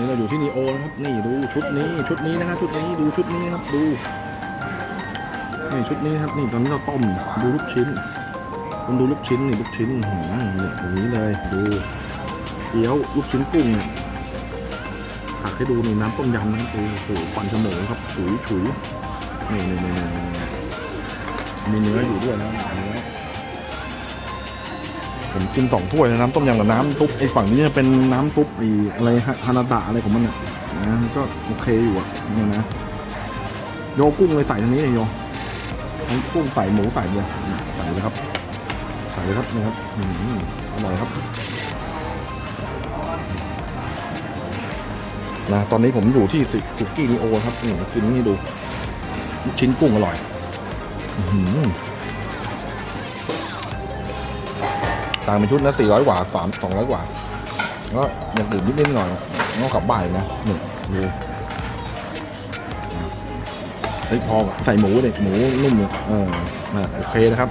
นี้เราอยู่ที่นีโอนะครับ นี่ดูชุดนี้ชุดนี้นะครับชุดนี้ดูชุดนี้ครับดูนี่ชุดนี้ครับนี่ตอนนี้เราต้มดูลูกชิ้นคุณดูลูกชิ้นนี่ลูกชิ้นอื้อหือนี่อย่างนี้เลยดูเกี๊ยวลูกชิ้นกุ้งเนี่ยตักให้ดูนี่น้ำต้มยำนะครับโอ้โหควันขโมงครับฉุยฉุยนี่นี่นี่นี่นี่มีเนื้ออยู่ด้วยนะเนื้อ ผมกินสองถ้วยนะน้ำต้มยำกับน้ำซุปไอ้ฝั่งนี้จะเป็นน้ำซุปไอ้อะไรฮะฮานาดะอะไรของมันเนี่ยนะก็โอเคอยู่อะเนี่ยนะโยกุ้งเลยใส่ตรงนี้เลยโยกุ้งใส่หมูใส่เลยใส่เลยครับ ใส่เลยครับนี่ครับอืมอร่อยครับนะตอนนี้ผมอยู่ที่สุกี้นิโอครับนี่กินนี่ดู ชิ้นกุ้งอร่อย อื ต่างเป็นชุดนะสี่ร้อยกว่าสามสองร้อยกว่าก็อย่างอื่นนิดนิดหน่อยก็กลับบ่ายนะหนึ่งดูเฮ้ยพอใส่หมูเด็กหมูนุ่มเลยเอออะโอเคนะครับ